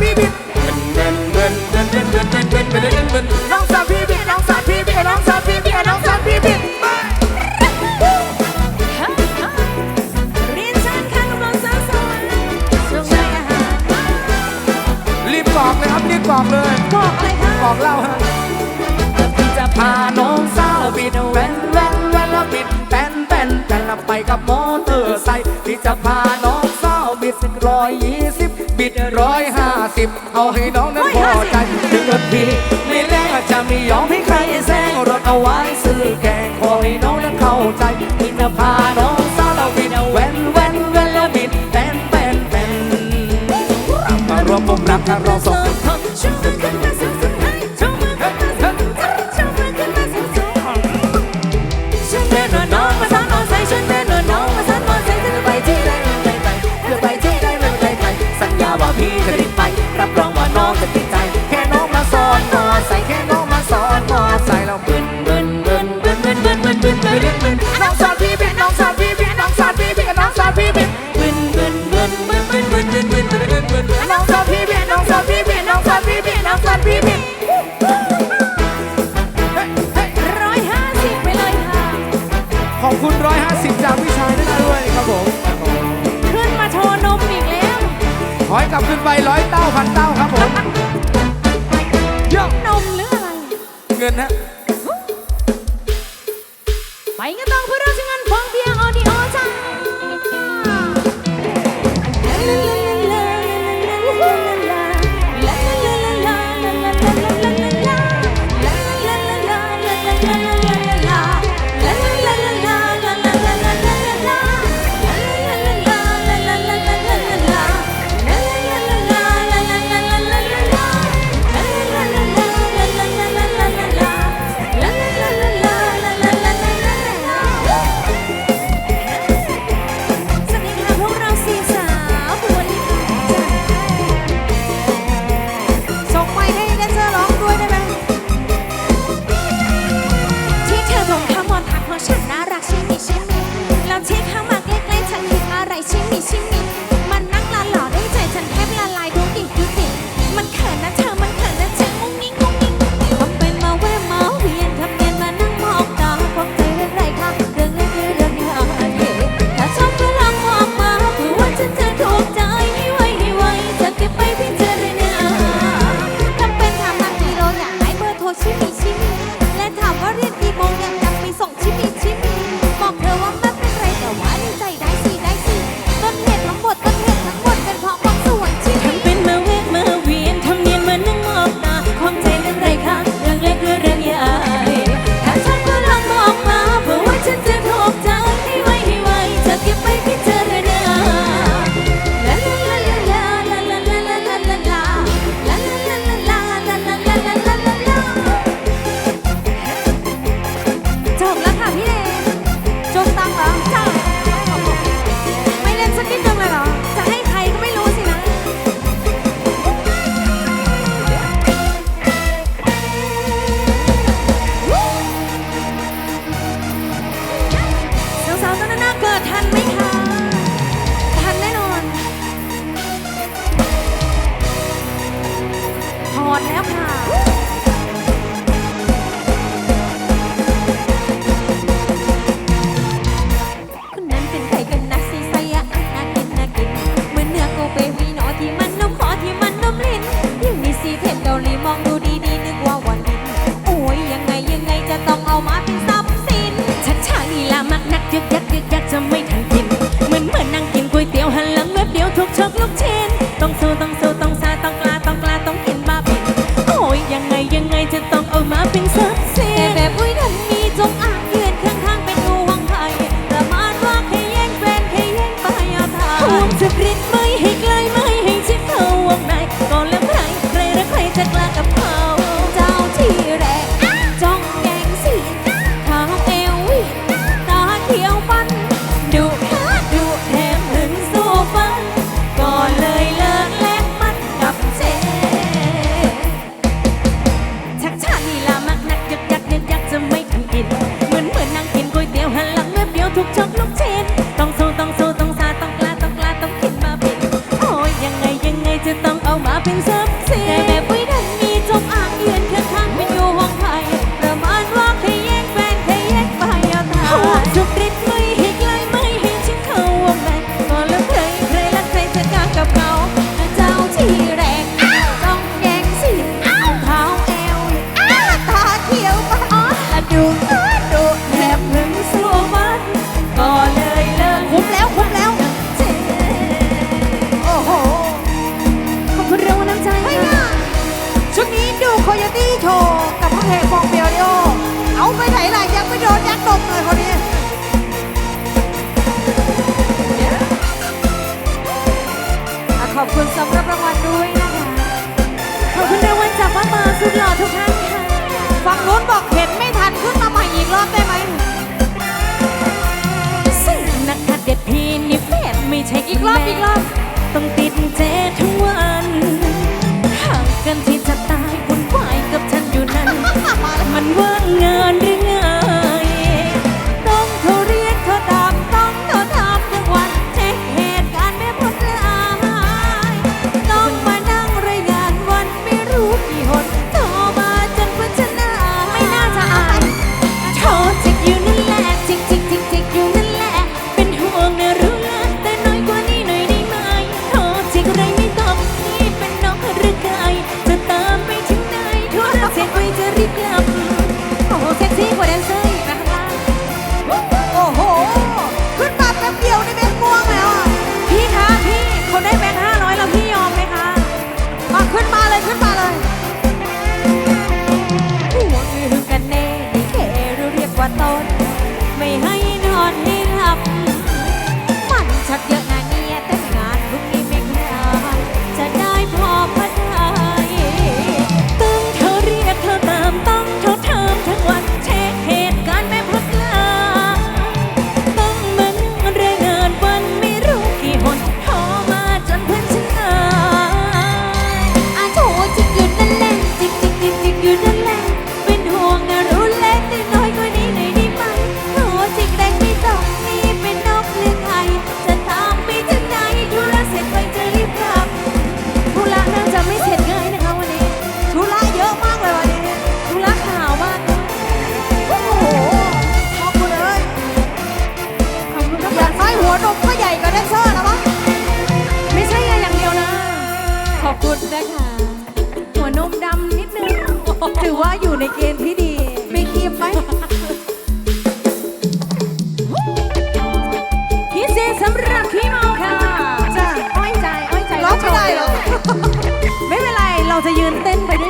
พี่บิดน้องสาวพี่บิดน้องสาวพี่บิดน้องสาวพี่บิดน้องสาวพี่บิดมารีบบอกเลยครับรีบบอกเลยบอกเลยค่ะบอกเล่าฮะพีจะพาน้องสาวบิดแวนแวนแวนแล้บิดแป้นแป้นแป้นแล้ไปกับมอเตอร์ไซค์พี่จะพาน้องสาวบิดรอยยี่ ร้อยห้าสิบเอาให้น้องนั้นพอใจถึงรถพี่ไม่แลกจะไม่ยอมให้ใครแซงรถเอาไว้ซื้อแกงขอให้น้องนั้นเข้าใจมินพาน้องสาวเราบินแวนแวนแวนแล้วบินแตนแตนแตนมารวมมุมรักกันเราสอง ขึ้นไปร้อยเต้าพันเต้า my pinza. เช็คอีกรอบอีกรอบ ต้องติดเจทุกวันห่างกันที่จะตายคนณควายกับฉันอยู่นั้น มันว่างงาน คุณนะคะ หัวนมดำนิดนึง ถือว่าอยู่ในเกณฑ์ที่ดี ไม่เคียบไหมพิเศษสำหรับพี่เมาค่ะจ้ะอ้อยใจ อ้อยใจ ร้องไม่ได้เหรอ ไม่เป็นไร เราจะยืนเต้นไปด้วย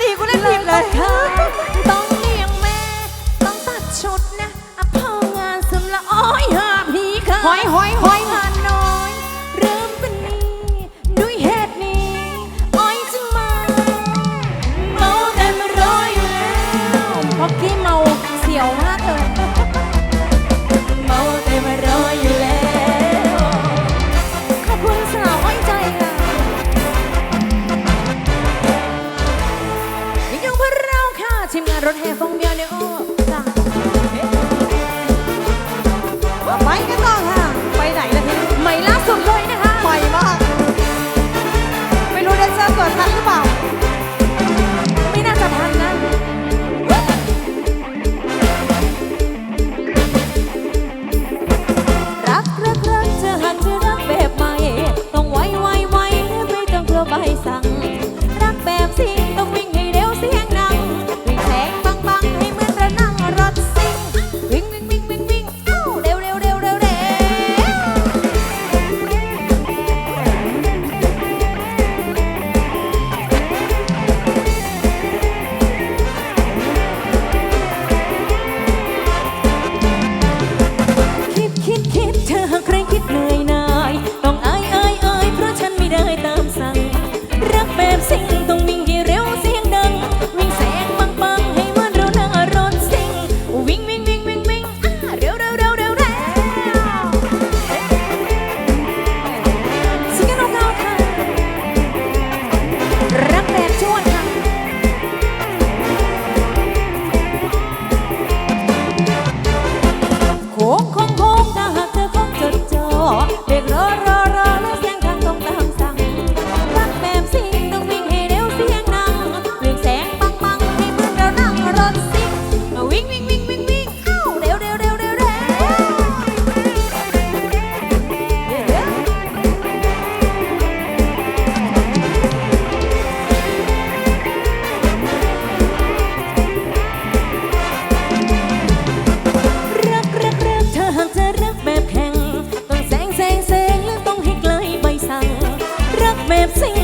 ตีกูเล่นผิดเลย ฟซี